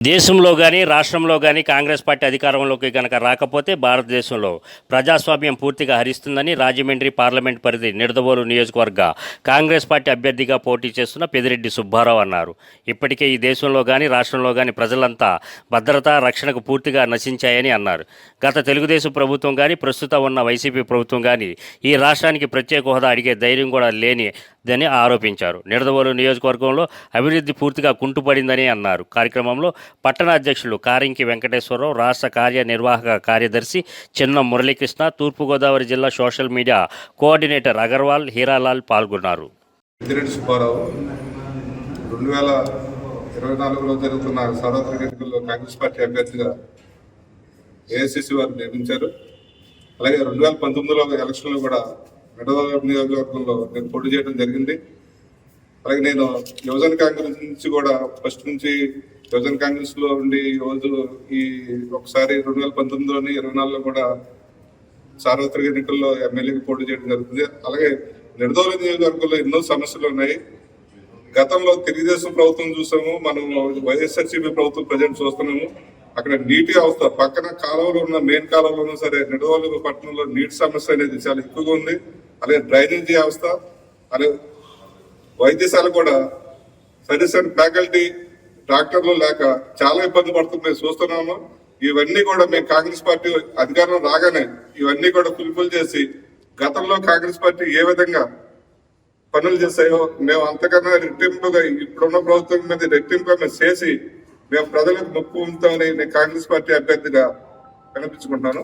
దేశంలో కానీ రాష్ట్రంలో కానీ కాంగ్రెస్ పార్టీ అధికారంలోకి కనుక రాకపోతే భారతదేశంలో ప్రజాస్వామ్యం పూర్తిగా హరిస్తుందని రాజమండ్రి పార్లమెంట్ పరిధి నిడదవోలు నియోజకవర్గ కాంగ్రెస్ పార్టీ అభ్యర్థిగా పోటీ చేస్తున్న పెదిరెడ్డి సుబ్బారావు అన్నారు. ఇప్పటికే ఈ దేశంలో కానీ రాష్ట్రంలో కానీ ప్రజలంతా భద్రత రక్షణకు పూర్తిగా నశించాయని అన్నారు. గత తెలుగుదేశం ప్రభుత్వం కానీ ప్రస్తుతం ఉన్న వైసీపీ ప్రభుత్వం కానీ ఈ రాష్ట్రానికి ప్రత్యేక హోదా అడిగే ధైర్యం కూడా లేని దని ఆరోపించారు. నిడదవోలు నియోజకవర్గంలో అభివృద్ధి పూర్తిగా కుంటుపడిందని అన్నారు. కార్యక్రమంలో పట్టణ అధ్యక్షులు కారింకి వెంకటేశ్వరరావు రాష్ట్ర కార్యనిర్వాహక కార్యదర్శి చిన్న మురళీకృష్ణ తూర్పుగోదావరి జిల్లా social media coordinator Agarwal Hiralal పాల్గొన్నారు. రెండు వేల ఇరవై నాలుగులో జరుగుతున్న సార్వత్రిక ఎన్నికల్లో కాంగ్రెస్ పార్టీ అభ్యర్థిగా ఏఐసిసి వారు నియమించారు. అలాగే రెండు వేల పంతొమ్మిదిలో ఎలక్షన్లో కూడా నిడదవోలు నియోజకవర్గంలో నేను పోటీ చేయడం జరిగింది. అలాగే నేను యువజన కాంగ్రెస్ నుంచి కూడా ఫస్ట్ నుంచి యువజన కాంగ్రెస్లో ఉండి రోజు ఈ ఒకసారి రెండు వేల పంతొమ్మిదిలోని ఇరవై నాలుగులో కూడా సార్వత్రిక ఎన్నికల్లో ఎమ్మెల్యేకి పోటీ చేయడం జరుగుతుంది. అలాగే నిడదోల నియోజకవర్గంలో ఎన్నో సమస్యలు ఉన్నాయి. గతంలో తెలుగుదేశం ప్రభుత్వం చూసాము మనం వైఎస్ఆర్సీపీ ప్రభుత్వం ప్రజెంట్ చూస్తున్నాము. అక్కడ నీటి అవస్థ పక్కన కాలువలో ఉన్న మెయిన్ కాలువలో ఉన్నా సరే నిడదోలు పట్టణంలో నీటి సమస్య అనేది చాలా ఎక్కువగా ఉంది. అలాగే డ్రైనేజీ వ్యవస్థ అలాగే వైద్యశాల కూడా సజెషన్ ఫ్యాకల్టీ డాక్టర్లు లేక చాలా ఇబ్బంది పడుతున్నాయి చూస్తున్నాము. ఇవన్నీ కూడా మేము కాంగ్రెస్ పార్టీ అధికారం రాగానే ఇవన్నీ కూడా ఫుల్ఫిల్ చేసి గతంలో కాంగ్రెస్ పార్టీ ఏ విధంగా పనులు చేస్తాయో మేము అంతకన్నా రెట్టింపుగా ఇప్పుడున్న ప్రభుత్వం మీద రెట్టింపుగా మేము చేసి మేము ప్రజలకు ముప్పు ఉంటామని నేను కాంగ్రెస్ పార్టీ అభ్యర్థిగా కనిపించుకుంటున్నాను